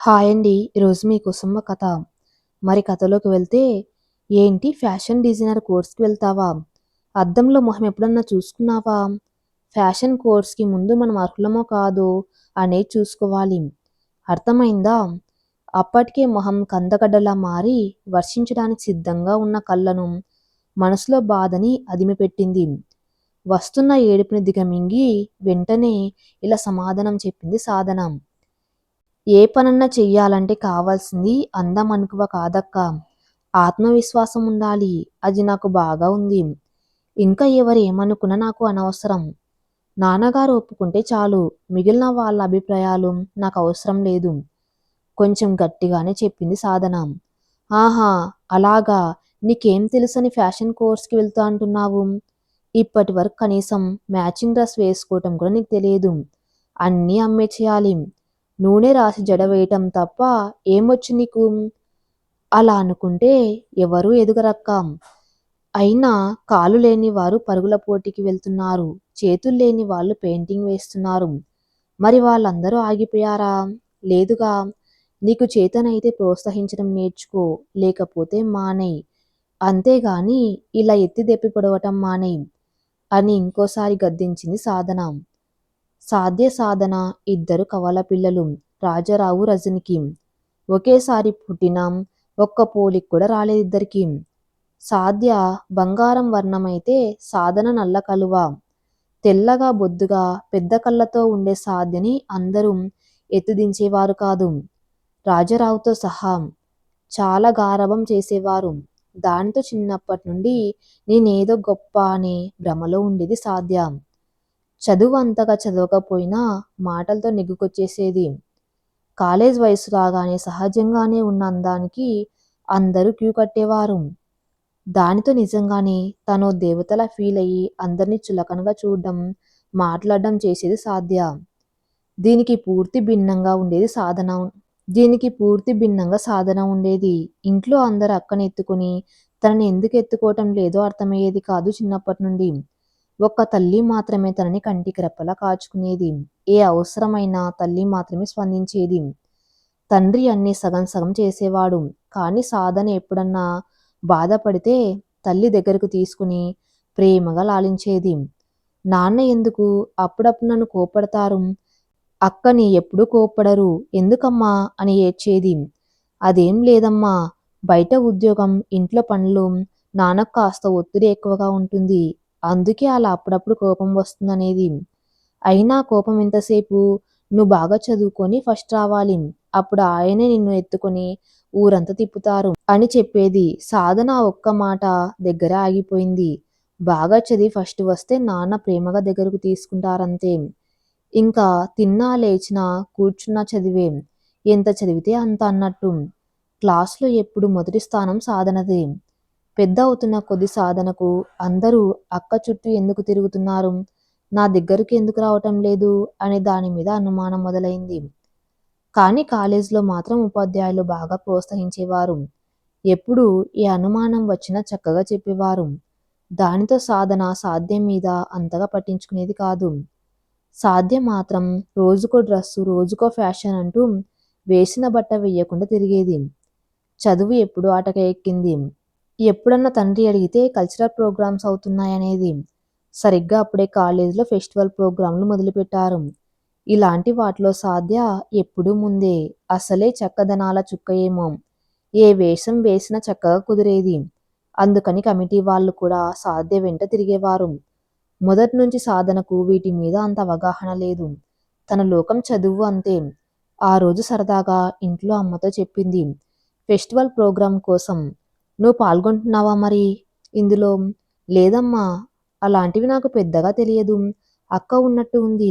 Hi అండి. ఈరోజు మీకోసం ఒక కథ. మరి కథలోకి వెళ్తే, ఏంటి ఫ్యాషన్ డిజైనర్ కోర్స్‌కి వెళ్తావా? అద్దంలో మొహం ఎప్పుడన్నా చూసుకున్నావా? ఫ్యాషన్ కోర్స్‌కి ముందు మనం అర్హులమో కాదో అనేది చూసుకోవాలి. అర్థమైందా? అప్పటికే మొహం కందగడ్డలా మారి వర్షించడానికి సిద్ధంగా ఉన్న కళ్ళను మనసులో బాధని అదిమిపెట్టింది. వస్తున్న ఏడుపుని దిగమింగి వెంటనే ఇలా సమాధానం చెప్పింది సాధన. ఏ పనన్నా చెయ్యాలంటే కావాల్సింది అందం అనుకువ కాదక్కా. ఆత్మవిశ్వాసం ఉండాలి. అది నాకు బాగా ఉంది. ఇంకా ఎవరు ఏమనుకున్నా నాకు అనవసరం. నాన్నగారు ఒప్పుకుంటే చాలు. మిగిలిన వాళ్ళ అభిప్రాయాలు నాకు అవసరం లేదు. కొంచెం గట్టిగానే చెప్పింది సాధన. ఆహా! అలాగా నీకేం తెలుసని ఫ్యాషన్ కోర్స్‌కి వెళ్తా అంటున్నావు? ఇప్పటి వరకు కనీసం మ్యాచింగ్ డ్రెస్ వేసుకోవటం కూడా నీకు తెలియదు. అన్నీ అమ్మే చేయాలి నూనె రాసి జడ వేయటం తప్ప ఏమొచ్చు నీకు? అలా అనుకుంటే ఎవరూ ఎదుగరక్కాం అయినా కాలు లేని వారు పరుగుల పోటీకి వెళ్తున్నారు. చేతులు లేని వాళ్ళు పెయింటింగ్ వేస్తున్నారు. మరి వాళ్ళందరూ ఆగిపోయారా? లేదుగా. నీకు చేతనైతే ప్రోత్సహించడం నేర్చుకో. లేకపోతే మానెయ్. అంతేగాని ఇలా ఎత్తి దెప్పి పొడవటం మానెయ్ అని ఇంకోసారి గద్దించింది సాధన. సాధ్య సాధన ఇద్దరు కవలపిల్లలు. రాజారావు, రజనికి. ఒకేసారి పుట్టినా ఒక్క పోలిక కూడా ఇద్దరికి సాధ్య బంగారం వర్ణమైతే సాధన నల్ల కలువ. తెల్లగా బొద్దుగా పెద్ద కళ్ళతో ఉండే సాధ్యని అందరూ ఎత్తుదించేవారు కాదు. రాజారావుతో సహా. చాలా గారవం చేసేవారు. దానితో చిన్నప్పటి నుండి నేనేదో గొప్ప అనే భ్రమలో ఉండేది సాధ్యం చదువు అంతగా చదవకపోయినా మాటలతో నెగ్గుకొచ్చేసేది. కాలేజ్ వయసు రాగానే సహజంగానే ఉన్న అందానికి అందరూ క్యూ కట్టేవారు. దానితో నిజంగానే తనో దేవతలా అయ్యి అందరినీ చులకనగా చూడడం మాట్లాడడం చేసేది సాధ్య. దీనికి పూర్తి భిన్నంగా ఉండేది సాధన. దీనికి పూర్తి భిన్నంగా సాధన ఉండేది. ఇంట్లో అందరు అక్కని ఎత్తుకుని తనని ఎందుకు ఎత్తుకోవటం లేదో అర్థమయ్యేది కాదు చిన్నప్పటి నుండి. ఒక్క తల్లి మాత్రమే తనని కంటికి రెప్పలా కాచుకునేది. ఏ అవసరమైనా తల్లి మాత్రమే స్పందించేది. తండ్రి అన్ని సగం సగం చేసేవాడు. కానీ సాధన ఎప్పుడన్నా బాధపడితే తల్లి దగ్గరకు తీసుకుని ప్రేమగా లాలించేది. నాన్న ఎందుకు అప్పుడప్పుడు నన్ను కోపడతారు అక్కని ఎప్పుడూ కోప్పడరు. ఎందుకమ్మా అని ఏడ్చేది. అదేం లేదమ్మా. బయట ఉద్యోగం, ఇంట్లో పనులు, నాన్నకు కాస్త ఒత్తిడి ఎక్కువగా ఉంటుంది. అందుకే అలా అప్పుడప్పుడు కోపం వస్తుందనేది. అయినా కోపం ఎంతసేపు? నువ్వు బాగా చదువుకొని ఫస్ట్ రావాలి. అప్పుడు ఆయనే నిన్ను ఎత్తుకొని ఊరంతా తిప్పుతారు అని చెప్పేది. సాధన ఒక్క మాట దగ్గర ఆగిపోయింది. బాగా చదివి ఫస్ట్ వస్తే నాన్న ప్రేమగా దగ్గరకు తీసుకుంటారంతే. ఇంకా తిన్నా లేచినా కూర్చున్నా చదివే. ఎంత చదివితే అంత అన్నట్టు. క్లాస్లో ఎప్పుడు మొదటి స్థానం సాధనదే. పెద్ద అవుతున్న కొద్ది సాధనకు అందరూ అక్క చుట్టూ ఎందుకు తిరుగుతున్నారు? నా దగ్గరికి ఎందుకు రావటం లేదు? అనే దాని మీద అనుమానం మొదలైంది. కానీ కాలేజీలో మాత్రం ఉపాధ్యాయులు బాగా ప్రోత్సహించేవారు. ఎప్పుడు ఈ అనుమానం వచ్చినా చక్కగా చెప్పేవారు. దానితో సాధన సాధ్యం మీద అంతగా పట్టించుకునేది కాదు. సాధ్యం మాత్రం రోజుకో డ్రస్సు, రోజుకో ఫ్యాషన్ అంటూ వేసిన బట్ట వెయ్యకుండా తిరిగేది. చదువు ఎప్పుడు ఆటక ఎక్కింది. ఎప్పుడన్నా తండ్రి అడిగితే కల్చరల్ ప్రోగ్రామ్స్ అవుతున్నాయనేది. సరిగ్గా అప్పుడే కాలేజీలో ఫెస్టివల్ ప్రోగ్రాంలు మొదలుపెట్టారు. ఇలాంటి వాటిలో సాధ్య ఎప్పుడూ ముందే. అసలే చక్కదనాల చుక్క ఏమో. ఏ వేషం వేసినా చక్కగా కుదిరేది. అందుకని కమిటీ వాళ్ళు కూడా సాధ్య వెంట తిరిగేవారు. మొదట్నుంచి సాధనకు వీటి మీద అంత అవగాహన లేదు. తన లోకం చదువు అంతే. ఆ రోజు సరదాగా ఇంట్లో అమ్మతో చెప్పింది. ఫెస్టివల్ ప్రోగ్రాం కోసం. నువ్వు పాల్గొంటున్నావా మరి ఇందులో? లేదమ్మా. అలాంటివి నాకు పెద్దగా తెలియదు. అక్క ఉన్నట్టు ఉంది.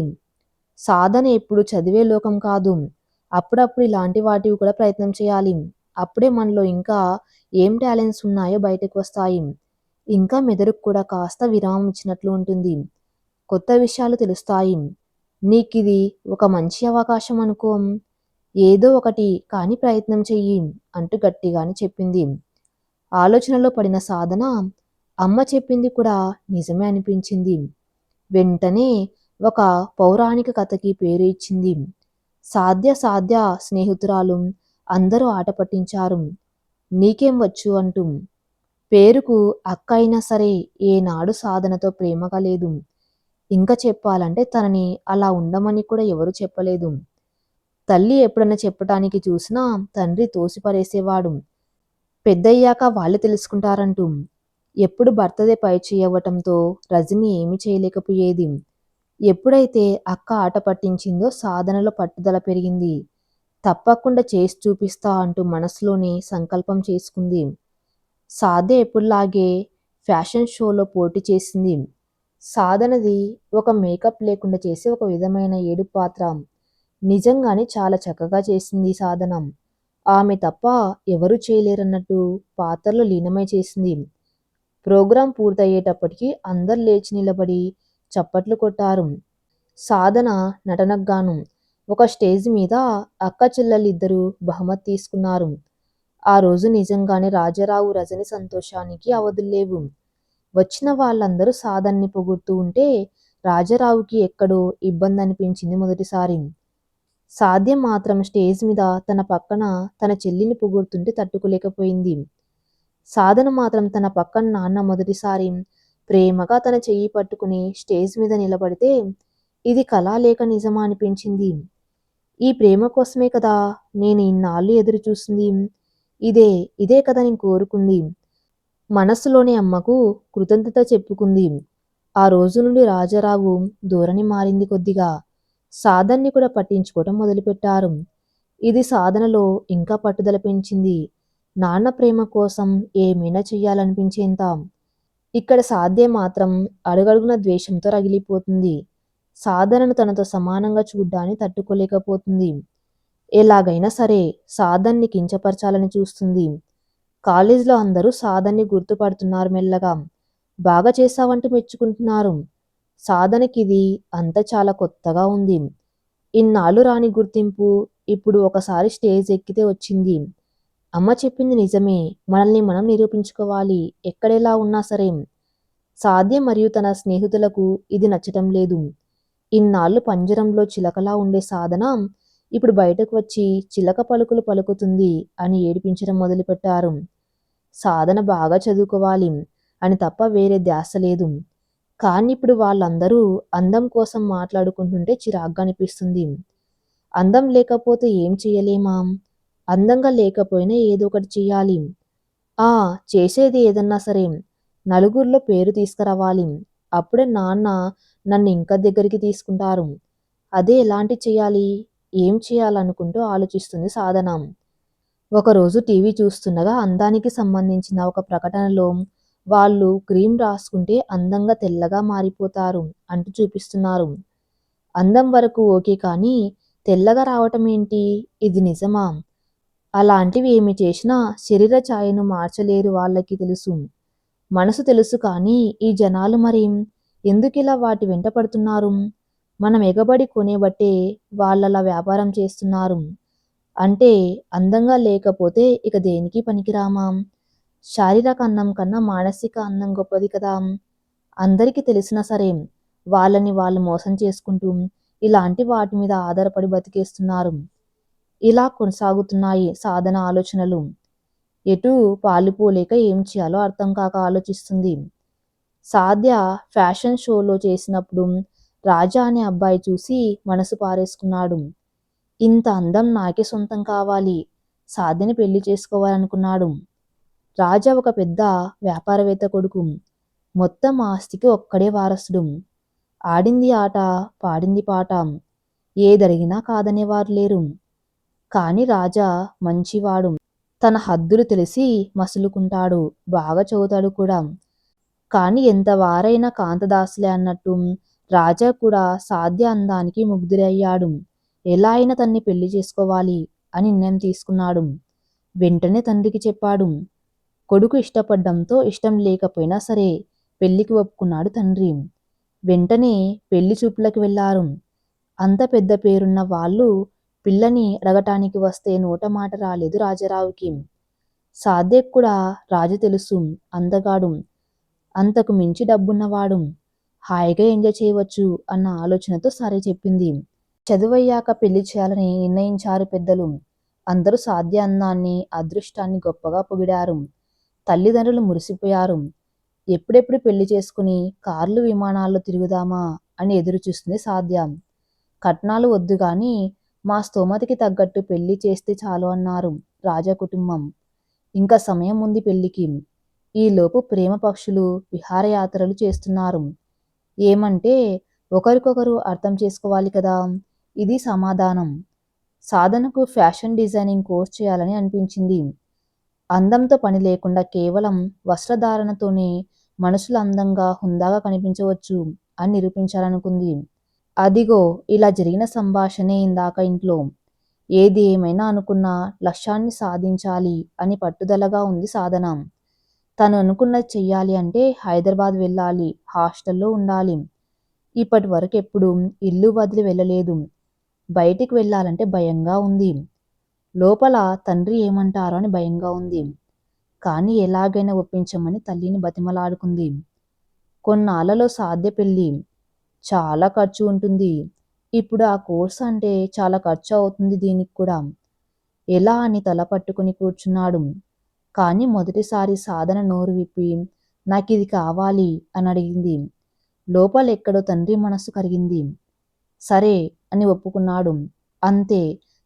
సాధన ఎప్పుడు చదివే లోకం కాదు. అప్పుడప్పుడు ఇలాంటి వాటివి కూడా ప్రయత్నం చేయాలి. అప్పుడే మనలో ఇంకా ఏం టాలెంట్స్ ఉన్నాయో బయటకు వస్తాయి. ఇంకా మెదడుకు కూడా కాస్త విరామం ఇచ్చినట్లు ఉంటుంది. కొత్త విషయాలు తెలుస్తాయి. నీకిది ఒక మంచి అవకాశం అనుకో. ఏదో ఒకటి కానీ ప్రయత్నం చెయ్యి అంటూ గట్టిగాని చెప్పింది. ఆలోచనలో పడిన సాధన అమ్మ చెప్పింది కూడా నిజమే అనిపించింది. వెంటనే ఒక పౌరాణిక కథకి పేరు ఇచ్చింది. సాధ్య సాధ్య స్నేహితురాలు అందరూ ఆట పట్టించారు. నీకేం వచ్చు అంటూ. పేరుకు అక్క అయినా సరే ఏనాడు సాధనతో ప్రేమగా లేదు. ఇంకా చెప్పాలంటే తనని అలా ఉండమని కూడా ఎవరు చెప్పలేదు. తల్లి ఎప్పుడన్నా చెప్పటానికి చూసినా తండ్రి తోసిపరేసేవాడు పెద్దయ్యాక వాళ్ళు తెలుసుకుంటారంటూ. ఎప్పుడు భర్తదే పై చేయవటంతో రజని ఏమి చేయలేకపోయేది. ఎప్పుడైతే అక్క ఆట పట్టించిందో సాధనలో పట్టుదల పెరిగింది. తప్పకుండా చేసి చూపిస్తా అంటూ మనసులోనే సంకల్పం చేసుకుంది. సాధే ఎప్పుడులాగే ఫ్యాషన్ షోలో పోటీ చేసింది. సాధనది ఒక మేకప్ లేకుండా చేసే ఒక విధమైన ఏడు పాత్ర. నిజంగానే చాలా చక్కగా చేసింది సాధనం. ఆమె తప్ప ఎవరు చేయలేరన్నట్టు పాత్రలో లీనమై చేసింది. ప్రోగ్రాం పూర్తయ్యేటప్పటికి అందరు లేచి నిలబడి చప్పట్లు కొట్టారు. సాధన నటనగాను ఒక స్టేజ్ మీద అక్క చెల్లెలిద్దరూ బహుమతి తీసుకున్నారు. ఆ రోజు నిజంగానే రాజారావు రజని సంతోషానికి అవధుల్లేవు. వచ్చిన వాళ్ళందరూ సాధన్ని పొగుడుతూ ఉంటే రాజారావుకి ఎక్కడో ఇబ్బంది అనిపించింది మొదటిసారి. సాధ్యం మాత్రం స్టేజ్ మీద తన పక్కన తన చెల్లిని పొగుడుతుంటే తట్టుకోలేకపోయింది. సాధన మాత్రం తన పక్కన నాన్న మొదటిసారి ప్రేమగా తన చెయ్యి పట్టుకుని స్టేజ్ మీద నిలబడితే ఇది కళ లేక నిజమా అనిపించింది. ఈ ప్రేమ కోసమే కదా నేను ఇన్నాళ్ళు ఎదురు చూసింది. ఇదే ఇదే కదా నేను కోరుకుంది. మనస్సులోని అమ్మకు కృతజ్ఞత చెప్పుకుంది. ఆ రోజు నుండి రాజారావు దూరని మారింది కొద్దిగా. సాధన్ని కూడా పట్టించుకోవటం మొదలుపెట్టారు. ఇది సాధనలో ఇంకా పట్టుదల పెంచింది. నాన్న ప్రేమ కోసం ఏమైనా చెయ్యాలనిపించేంత? ఇక్కడ సాధ్య మాత్రం అడుగడుగున ద్వేషంతో రగిలిపోతుంది. సాధనను తనతో సమానంగా చూడ్డాన్ని తట్టుకోలేకపోతుంది. ఎలాగైనా సరే సాధన్ని కించపరచాలని చూస్తుంది. కాలేజీలో అందరూ సాధన్ని గుర్తుపడుతున్నారు మెల్లగా. బాగా చేశావంటూ మెచ్చుకుంటున్నారు. సాధనకి ఇది అంత చాలా కొత్తగా ఉంది. ఇన్నాళ్ళు రాని గుర్తింపు ఇప్పుడు ఒకసారి స్టేజ్ ఎక్కితే వచ్చింది. అమ్మ చెప్పింది నిజమే మనల్ని మనం నిరూపించుకోవాలి ఎక్కడెలా ఉన్నా సరే. సాధ్య మరియు తన స్నేహితులకు ఇది నచ్చటం లేదు. ఇన్నాళ్ళు పంజరంలో చిలకలా ఉండే సాధన ఇప్పుడు బయటకు వచ్చి చిలక పలుకులు పలుకుతుంది అని ఏడిపించడం మొదలుపెట్టారు. సాధన బాగా చదువుకోవాలి అని తప్ప వేరే ధ్యాస లేదు. కానీ ఇప్పుడు వాళ్ళందరూ అందం కోసం మాట్లాడుకుంటుంటే చిరాగ్గా అనిపిస్తుంది. అందం లేకపోతే ఏం చేయలేమా అందంగా లేకపోయినా ఏదో ఒకటి చేయాలి ఆ చేసేది ఏదన్నా సరే. నలుగురిలో పేరు తీసుకురావాలి. అప్పుడే నాన్న నన్ను ఇంకా దగ్గరికి తీసుకుంటారు. అదే ఎలాంటి చేయాలి ఏం చేయాలనుకుంటూ ఆలోచిస్తుంది సాధన. ఒకరోజు టీవీ చూస్తుండగా అందానికి సంబంధించిన ఒక ప్రకటనలో వాళ్ళు క్రీమ్ రాసుకుంటే అందంగా తెల్లగా మారిపోతారు అంటూ చూపిస్తున్నారు. అందం వరకు ఓకే కానీ తెల్లగా రావటం ఏంటి? ఇది నిజమా? అలాంటివి ఏమి చేసినా శరీర ఛాయను మార్చలేరు వాళ్ళకి తెలుసు. మనసు తెలుసు కానీ ఈ జనాలు మరి ఎందుకిలా వాటి వెంట పడుతున్నారు? మనం ఎగబడి కొనేబట్టే వాళ్ళలా వ్యాపారం చేస్తున్నారు. అంటే అందంగా లేకపోతే ఇక దేనికి పనికిరామా? శారీరక అందం కన్నా మానసిక అందం గొప్పది కదా. అందరికీ తెలిసినా సరే వాళ్ళని వాళ్ళు మోసం చేసుకుంటూ ఇలాంటి వాటి మీద ఆధారపడి బతికేస్తున్నారు. ఇలా కొనసాగుతున్నాయి సాధన ఆలోచనలు. ఎటు పాలిపోలేక ఏం చేయాలో అర్థం కాక ఆలోచిస్తుంది. సాధ్య ఫ్యాషన్ షోలో చేసినప్పుడు రాజా అనే అబ్బాయి చూసి మనసు పారేసుకున్నాడు. ఇంత అందం నాకే సొంతం కావాలి. సాధ్యని పెళ్ళి చేసుకోవాలనుకున్నాడు. రాజా ఒక పెద్ద వ్యాపారవేత్త కొడుకు. మొత్తం ఆస్తికి ఒక్కడే వారసుడు. ఆడింది ఆట పాడింది పాట. ఏదరిగినా కాదనేవారు లేరు. కాని రాజా మంచివాడు. తన హద్దులు తెలిసి మసులుకుంటాడు బాగా చదువుతాడు కూడా. కాని ఎంత వారైనా కాంతదాసులే అన్నట్టు రాజా కూడా సాధ్య అందానికి ముగ్ధురయ్యాడు ఎలా అయినా తన్ని పెళ్ళి చేసుకోవాలి అని నిర్ణయం తీసుకున్నాడు. వెంటనే తండ్రికి చెప్పాడు. కొడుకు ఇష్టపడ్డంతో ఇష్టం లేకపోయినా సరే పెళ్ళికి ఒప్పుకున్నాడు తండ్రి. వెంటనే పెళ్ళి చూపులకు వెళ్ళారు. అంత పెద్ద పేరున్న వాళ్ళు పిల్లని అడగటానికి వస్తే నోట మాట రాలేదు రాజారావుకి. సాధ్యకు కూడా రాజు తెలుసు అందగాడు అంతకు మించి డబ్బున్నవాడు. హాయిగా ఎంజాయ్ చేయవచ్చు అన్న ఆలోచనతో సరే చెప్పింది. చదువయ్యాక పెళ్ళి చేయాలని నిర్ణయించారు పెద్దలు. అందరూ సాధ్య అందాన్ని అదృష్టాన్ని గొప్పగా పొగిడారు. తల్లిదండ్రులు మురిసిపోయారు. ఎప్పుడెప్పుడు పెళ్ళి చేసుకుని కార్లు విమానాల్లో తిరుగుదామా అని ఎదురుచూస్తుంది సాధ్యం సాధ్య. కట్నాలు వద్దు గాని మా స్తోమతికి తగ్గట్టు పెళ్ళి చేస్తే చాలు అన్నారు రాజా కుటుంబం. ఇంకా సమయం ఉంది పెళ్ళికి. ఈలోపు ప్రేమ పక్షులు విహారయాత్రలు చేస్తున్నారు. ఏమంటే ఒకరికొకరు అర్థం చేసుకోవాలి కదా. ఇది సమాధానం. సాధనకు ఫ్యాషన్ డిజైనింగ్ కోర్స్ చేయాలని అనిపించింది. అందంతో పని లేకుండా కేవలం వస్త్రధారణతోనే మనుషులు అందంగా హుందాగా కనిపించవచ్చు అని నిరూపించాలనుకుంది. అదిగో ఇలా జరిగిన సంభాషణే ఇందాక ఇంట్లో. ఏది ఏమైనా అనుకున్నా లక్ష్యాన్ని సాధించాలి అని పట్టుదలగా ఉంది సాధన. తను అనుకున్నది చెయ్యాలి అంటే హైదరాబాద్ వెళ్ళాలి హాస్టల్లో ఉండాలి. ఇప్పటి వరకు ఎప్పుడు ఇల్లు వదిలి వెళ్ళలేదు. బయటికి వెళ్ళాలంటే భయంగా ఉంది. లోపల తండ్రి ఏమంటారో అని భయంగా ఉంది. కానీ ఎలాగైనా ఒప్పించమని తల్లిని బతిమలాడుకుంది. కొన్నాళ్ళలో సాధ్య పెళ్ళి. చాలా ఖర్చు ఉంటుంది. ఇప్పుడు ఆ కోర్స్ అంటే చాలా ఖర్చు అవుతుంది దీనికి కూడా. ఎలా అని తల పట్టుకుని కూర్చున్నాడు. కానీ మొదటిసారి సాధన నోరు విప్పి నాకు ఇది కావాలి అని అడిగింది. లోపల ఎక్కడో తండ్రి మనస్సు కరిగింది. సరే అని ఒప్పుకున్నాడు. అంతే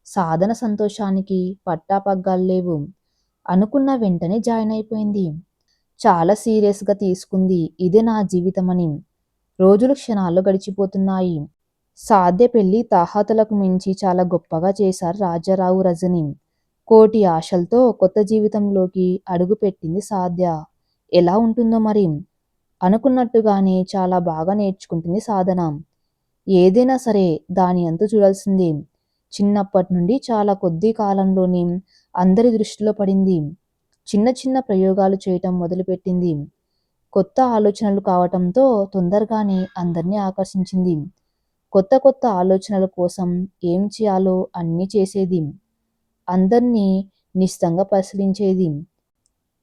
సాధన సంతోషానికి పట్టాపగ్గాలు లేవు. అనుకున్న వెంటనే జాయిన్ అయిపోయింది. చాలా సీరియస్గా తీసుకుంది. ఇదే నా జీవితమని. రోజులు క్షణాల్లో గడిచిపోతున్నాయి. సాధ్య పెళ్ళి తాహతులకు మించి చాలా గొప్పగా చేశారు రాజారావు రజని. కోటి ఆశలతో కొత్త జీవితంలోకి అడుగుపెట్టింది సాధ్య. ఎలా ఉంటుందో మరి. అనుకున్నట్టుగానే చాలా బాగా నేర్చుకుంటుంది సాధన. ఏదైనా సరే దాని అంతు చూడాల్సిందే. చిన్నప్పటి నుండి చాలా కొద్ది కాలంలోనే అందరి దృష్టిలో పడింది. చిన్న చిన్న ప్రయోగాలు చేయటం మొదలుపెట్టింది. కొత్త ఆలోచనలు కావటంతో తొందరగానే అందరినీ ఆకర్షించింది. కొత్త కొత్త ఆలోచనల కోసం ఏం చేయాలో అన్నీ చేసేది. అందరినీ నిశ్చితంగా పరిశీలించేది.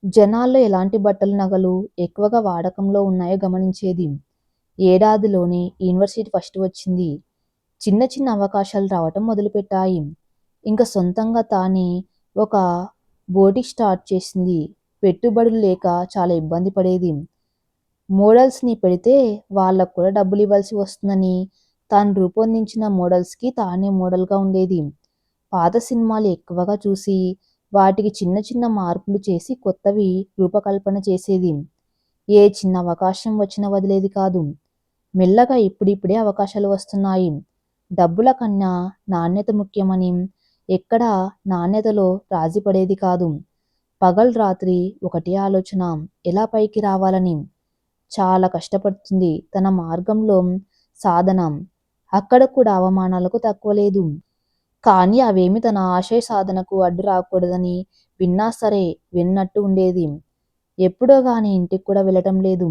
జనాల్లో ఎలాంటి బట్టలు నగలు ఎక్కువగా వాడకంలో ఉన్నాయో గమనించేది. ఏడాదిలోనే యూనివర్సిటీ ఫస్ట్ వచ్చింది. చిన్న చిన్న అవకాశాలు రావటం మొదలుపెట్టాయి. ఇంకా సొంతంగా తానే ఒక బోటిక్ స్టార్ట్ చేసింది. పెట్టుబడులు లేక చాలా ఇబ్బంది పడేది. మోడల్స్ని పెడితే వాళ్ళకు కూడా డబ్బులు ఇవ్వాల్సి వస్తుందని తాను రూపొందించిన మోడల్స్కి తానే మోడల్గా ఉండేది. పాత సినిమాలు ఎక్కువగా చూసి వాటికి చిన్న చిన్న మార్పులు చేసి కొత్తవి రూపకల్పన చేసేది. ఏ చిన్న అవకాశం వచ్చినా వదిలేది కాదు. మెల్లగా ఇప్పుడిప్పుడే అవకాశాలు వస్తున్నాయి. డబ్బుల కన్నా నాణ్యత ముఖ్యమని ఎక్కడా నాణ్యతలో రాజీపడేది కాదు. పగల్ రాత్రి ఒకటే ఆలోచన ఎలా పైకి రావాలని? చాలా కష్టపడుతుంది తన మార్గంలో సాధన. అక్కడ కూడా అవమానాలకు తక్కువ లేదు. కానీ అవేమి తన ఆశయ సాధనకు అడ్డు రాకూడదని విన్నా సరే విన్నట్టు ఉండేది. ఎప్పుడో కానీ ఇంటికి కూడా వెళ్ళటం లేదు.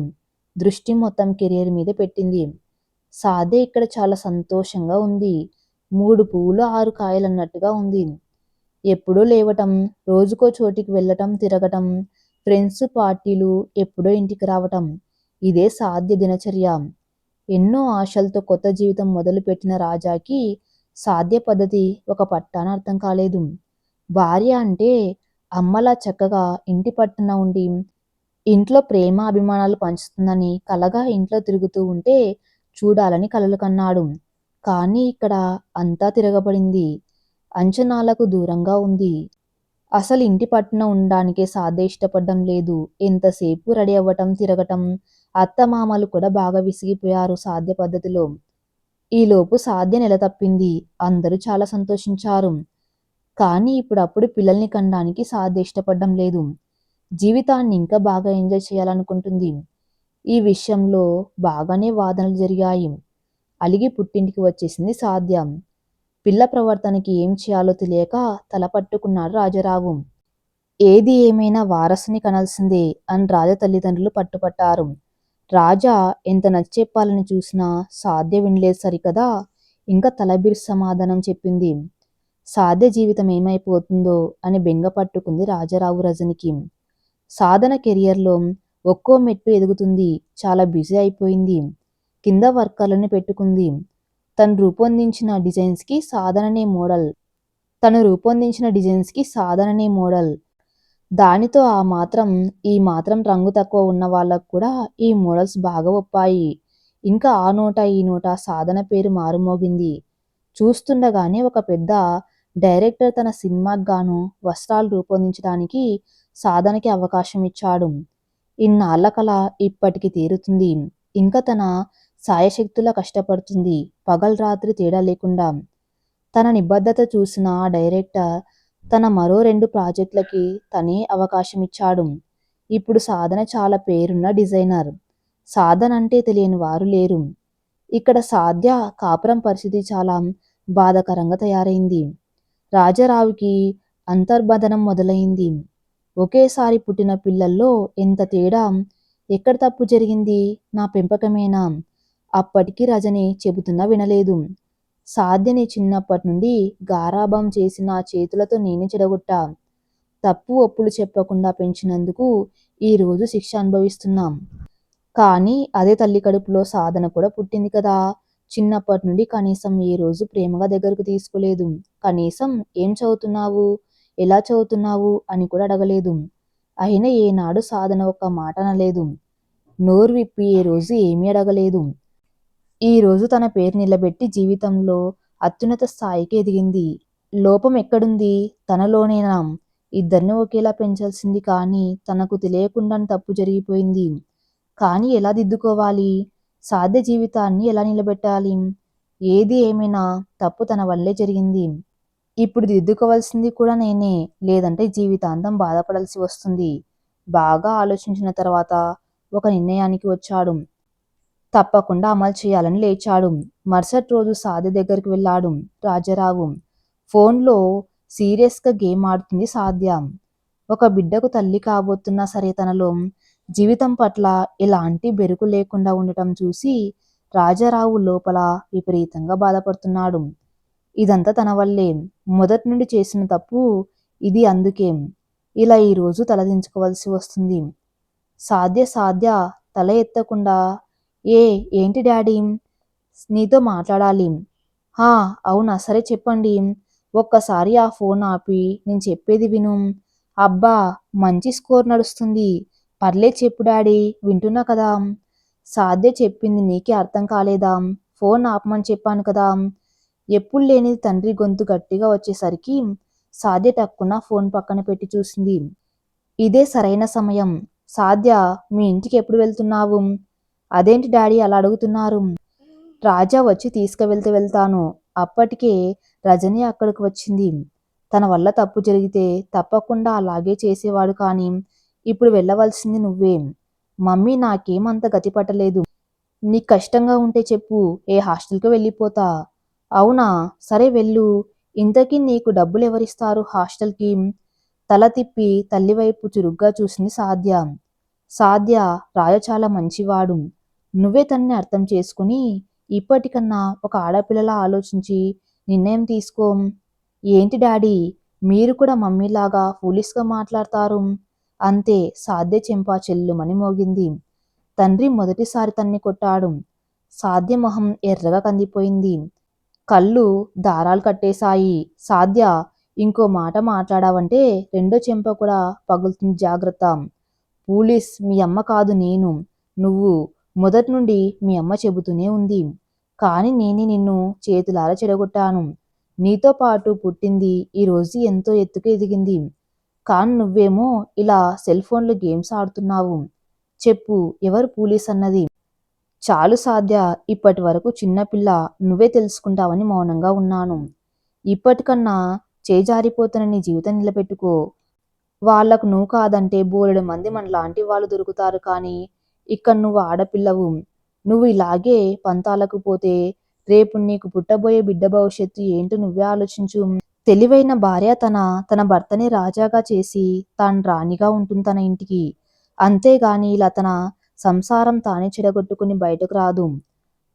దృష్టి మొత్తం కెరియర్ మీద పెట్టింది. సాదే ఇక్కడ చాలా సంతోషంగా ఉంది. మూడు పువ్వులు ఆరు కాయలు అన్నట్టుగా ఉంది. ఎప్పుడూ లేవటం రోజుకో చోటికి వెళ్ళటం తిరగటం ఫ్రెండ్స్ పార్టీలు ఎప్పుడో ఇంటికి రావటం ఇదే సాధ్య దినచర్య. ఎన్నో ఆశలతో కొత్త జీవితం మొదలుపెట్టిన రాజాకి సాధ్య పద్ధతి ఒక పట్టాన అర్థం కాలేదు. భార్య అంటే అమ్మలా చక్కగా ఇంటి పట్టున ఉండి ఇంట్లో ప్రేమ అభిమానాలు పంచుతుందని కలగా ఇంట్లో తిరుగుతూ ఉంటే చూడాలని కలలు కన్నాడు. కానీ ఇక్కడ అంతా తిరగబడింది. అంచనాలకు దూరంగా ఉంది. అసలు ఇంటి పట్టున ఉండడానికే సాధ్య ఇష్టపడడం లేదు. ఎంతసేపు రెడీ అవ్వటం తిరగటం అత్తమామలు కూడా బాగా విసిగిపోయారు సాధ్య పద్ధతిలో. ఈలోపు సాధ్య నెల తప్పింది. అందరూ చాలా సంతోషించారు. కానీ ఇప్పుడప్పుడు పిల్లల్ని కనడానికి సాధ్య ఇష్టపడడం లేదు. జీవితాన్ని ఇంకా బాగా ఎంజాయ్ చేయాలనుకుంటుంది. ఈ విషయంలో బాగానే వాదనలు జరిగాయి. అలిగి పుట్టింటికి వచ్చేసింది సాధ్యం. పిల్ల ప్రవర్తనకి ఏం చేయాలో తెలియక తల పట్టుకున్నాడు రాజారావు ఏది ఏమైనా వారసుని కనాల్సిందే అని రాజ తల్లిదండ్రులు పట్టుపట్టారు. రాజా ఎంత నచ్చెప్పాలని చూసినా సాధ్య వినలేదు సరికదా ఇంకా తలబిరు సమాధానం చెప్పింది. సాధ్య జీవితం ఏమైపోతుందో అని బెంగ పట్టుకుంది రాజారావు రజనికి. సాధన కెరియర్లో ఒక్కో మెట్టు ఎదుగుతుంది. చాలా బిజీ అయిపోయింది. కింద వర్కర్లను పెట్టుకుంది. తను రూపొందించిన డిజైన్స్కి సాధననే మోడల్. తను రూపొందించిన డిజైన్స్కి సాధననే మోడల్. దానితో ఆ మాత్రం ఈ మాత్రం రంగు తక్కువ ఉన్న వాళ్ళకు కూడా ఈ మోడల్స్ బాగా ఒప్పాయి. ఇంకా ఆ నోట ఈ నోట సాధన పేరు మారుమోగింది. చూస్తుండగానే ఒక పెద్ద డైరెక్టర్ తన సినిమాకి గాను వస్త్రాలు రూపొందించడానికి సాధనకి అవకాశం ఇచ్చాడు. ఇన్నాళ్ళ కళ ఇప్పటికి తీరుతుంది. ఇంకా తన సాయశక్తులా కష్టపడుతుంది. పగలు రాత్రి తేడా లేకుండా తన నిబద్ధత చూసిన ఆ డైరెక్టర్ తన మరో రెండు ప్రాజెక్టులకి తనే అవకాశం ఇచ్చాడు ఇప్పుడు సాధన చాలా పేరున్న డిజైనర్. సాధన అంటే తెలియని వారు లేరు. ఇక్కడ సాధ్య కాపురం పరిస్థితి చాలా బాధాకరంగా తయారైంది. రాజారావుకి అంతర్బధనం మొదలైంది. ఒకేసారి పుట్టిన పిల్లల్లో ఎంత తేడా? ఎక్కడ తప్పు జరిగింది? నా పెంపకమేనా? అప్పటికి రజని చెబుతున్నా వినలేదు. సాధ్యని చిన్నప్పటి నుండి గారాభం చేసి నా చేతులతో నేనే చెడగొట్టా. తప్పు ఒప్పులు చెప్పకుండా పెంచినందుకు ఈరోజు శిక్ష అనుభవిస్తున్నాం. కానీ అదే తల్లి కడుపులో సాధన కూడా పుట్టింది కదా! చిన్నప్పటి నుండి కనీసం ఏ రోజు ప్రేమగా దగ్గరకు తీసుకోలేదు. కనీసం ఏం చదువుతున్నావు? ఎలా చదువుతున్నావు? అని కూడా అడగలేదు. అయినా ఏనాడు సాధన ఒక మాట అనలేదు. నోరు విప్పి ఏ రోజు ఏమీ అడగలేదు. ఈ రోజు తన పేరు నిలబెట్టి జీవితంలో అత్యున్నత స్థాయికి ఎదిగింది. లోపం ఎక్కడుంది? తనలోనేనా. ఇద్దరిని ఒకేలా పెంచాల్సింది కానీ తనకు తెలియకుండా తప్పు జరిగిపోయింది. కానీ ఎలా దిద్దుకోవాలి? సాధ్య జీవితాన్ని ఎలా నిలబెట్టాలి? ఏది ఏమైనా తప్పు తన వల్లే జరిగింది. ఇప్పుడు దిద్దుకోవాల్సింది కూడా నేనే. లేదంటే జీవితాంతం బాధపడాల్సి వస్తుంది. బాగా ఆలోచించిన తర్వాత ఒక నిర్ణయానికి వచ్చాడు. తప్పకుండా అమలు చేయాలని లేచాడు. మరుసటి రోజు సాది దగ్గరికి వెళ్ళాడు రాజారావు. ఫోన్లో సీరియస్గా గేమ్ ఆడుతుంది సాధ్య. ఒక బిడ్డకు తల్లి కాబోతున్నా సరే తనలో జీవితం పట్ల ఎలాంటి బెరుకు లేకుండా ఉండటం చూసి రాజారావు లోపల విపరీతంగా బాధపడుతున్నాడు. ఇదంతా తన వల్లే. మొదటి నుండి చేసిన తప్పు ఇది అందుకే. ఇలా ఈరోజు తలదించుకోవాల్సి వస్తుంది. సాధ్య సాధ్య తల ఎత్తకుండా. ఏ ఏంటి డాడీ? నీతో మాట్లాడాలి. హా అవునా? సరే చెప్పండి. ఒక్కసారి ఆ ఫోన్ ఆపి నేను చెప్పేది విను. అబ్బా మంచి స్కోర్ నడుస్తుంది. పర్లే చెప్పు డాడీ వింటున్నా కదా. సాధ్య చెప్పింది నీకే అర్థం కాలేదా? ఫోన్ ఆపమని చెప్పాను కదా. ఎప్పుడు లేనిది తండ్రి గొంతు గట్టిగా వచ్చేసరికి సాధ్య టక్కున ఫోన్ పక్కన పెట్టి చూసింది. ఇదే సరైన సమయం. సాధ్య మీ ఇంటికి ఎప్పుడు వెళ్తున్నావు? అదేంటి డాడీ అలా అడుగుతున్నారు? రాజా వచ్చి తీసుకువెళ్తే వెళ్తాను. అప్పటికే రజని అక్కడికి వచ్చింది. తన వల్ల తప్పు జరిగితే తప్పకుండా అలాగే చేసేవాడు కానీ ఇప్పుడు వెళ్ళవలసింది నువ్వే. మమ్మీ నాకేమంత గతిపట్టలేదు నీకు కష్టంగా ఉంటే చెప్పు. ఏ హాస్టల్కి వెళ్ళిపోతా? అవునా? సరే వెళ్ళు. ఇంతకీ నీకు డబ్బులు ఎవరిస్తారు హాస్టల్కి? తల తిప్పి తల్లివైపు చురుగ్గా చూసింది సాధ్య. సాధ్య రాయ చాలా మంచివాడు. నువ్వే తన్ని అర్థం చేసుకుని ఇప్పటికన్నా ఒక ఆడపిల్లలా ఆలోచించి నిర్ణయం తీసుకో. ఏంటి డాడీ? మీరు కూడా మమ్మీలాగా ఫూలిష్గా మాట్లాడతారు. అంతే సాధ్య చెంపా చెల్లుమని మోగింది. తండ్రి మొదటిసారి తన్ని కొట్టాడు. సాధ్య మొహం ఎర్రగా కందిపోయింది. కళ్ళు దారాలు కట్టేశాయి. సాధ్య ఇంకో మాట మాట్లాడావంటే రెండో చెంప కూడా పగులుతుంది జాగ్రత్త. పోలీస్ మీ అమ్మ కాదు నేను. నువ్వు మొదటి నుండి మీ అమ్మ చెబుతూనే ఉంది. కానీ నేనే నిన్ను చేతులారా చెడగొట్టాను. నీతో పాటు పుట్టింది ఈరోజు ఎంతో ఎత్తుకు ఎదిగింది. కానీ నువ్వేమో ఇలా సెల్ ఫోన్లో గేమ్స్ ఆడుతున్నావు. చెప్పు ఎవరు పోలీస్ అన్నది? చాలు సాధ్య ఇప్పటి వరకు చిన్నపిల్ల నువ్వే తెలుసుకుంటావని మౌనంగా ఉన్నాను. ఇప్పటికన్నా చేజారిపోతున్న నీ జీవితం నిలబెట్టుకో. వాళ్ళకు నువ్వు కాదంటే బోలెడు మంది మన లాంటి వాళ్ళు దొరుకుతారు కానీ ఇక్కడ నువ్వు ఆడపిల్లవు. నువ్వు ఇలాగే పంతాలకు పోతే రేపు నీకు పుట్టబోయే బిడ్డ భవిష్యత్తు ఏంటో నువ్వే ఆలోచించు. తెలివైన భార్య తన తన భర్తని రాజాగా చేసి తాను రాణిగా ఉంటుంది తన ఇంటికి. అంతేగాని ఇలా తన సంసారం తానే చెడగొట్టుకుని బయటకు రాదు.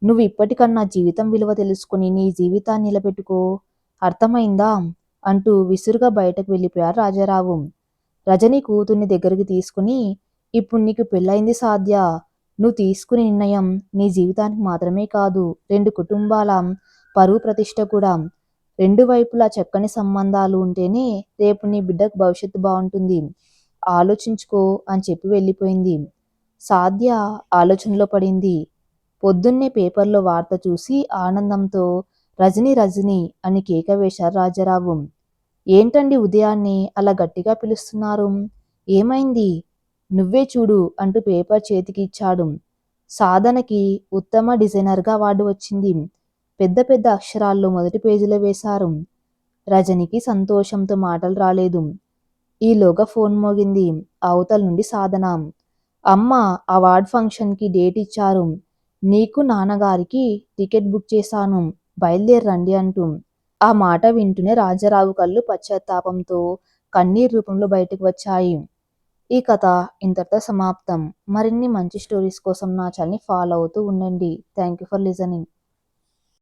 నువ్వు ఇప్పటికన్నా జీవితం విలువ తెలుసుకుని నీ జీవితాన్ని నిలబెట్టుకో. అర్థమైందా? అంటూ విసురుగా బయటకు వెళ్ళిపోయారు రాజారావు. రజని కూతుర్ని దగ్గరికి తీసుకుని ఇప్పుడు నీకు పెళ్ళైంది సాధ్య? నువ్వు తీసుకునే నిర్ణయం నీ జీవితానికి మాత్రమే కాదు రెండు కుటుంబాల పరువు ప్రతిష్ట కూడా. రెండు వైపులా చక్కని సంబంధాలు ఉంటేనే రేపు నీ బిడ్డకు భవిష్యత్తు బాగుంటుంది. ఆలోచించుకో అని చెప్పి వెళ్ళిపోయింది. సాధ్య ఆలోచనలో పడింది. పొద్దున్నే పేపర్లో వార్త చూసి ఆనందంతో రజని రజని అని కేక వేశారు రాజారావు. ఏంటండి ఉదయాన్నే అలా గట్టిగా పిలుస్తున్నారు? ఏమైంది? నువ్వే చూడు అంటూ పేపర్ చేతికి ఇచ్చాడు. సాధనకి ఉత్తమ డిజైనర్గా అవార్డు వచ్చింది. పెద్ద పెద్ద అక్షరాల్లో మొదటి పేజీలో వేశారు. రజనికి సంతోషంతో మాటలు రాలేదు. ఈలోగా ఫోన్ మోగింది. అవతల నుండి సాధన. అమ్మ అవార్డ్ ఫంక్షన్కి డేట్ ఇచ్చారు. నీకు నాన్నగారికి టికెట్ బుక్ చేశాను. బయలుదేరండి అంటూ ఆ మాట వింటూనే రాజారావు కళ్ళు పశ్చాత్తాపంతో కన్నీర్ రూపంలో బయటకు వచ్చాయి. ఈ కథ ఇంతటితో సమాప్తం. మరిన్ని మంచి స్టోరీస్ కోసం నా ఛానల్ని ఫాలో అవుతూ ఉండండి. Thank you for listening.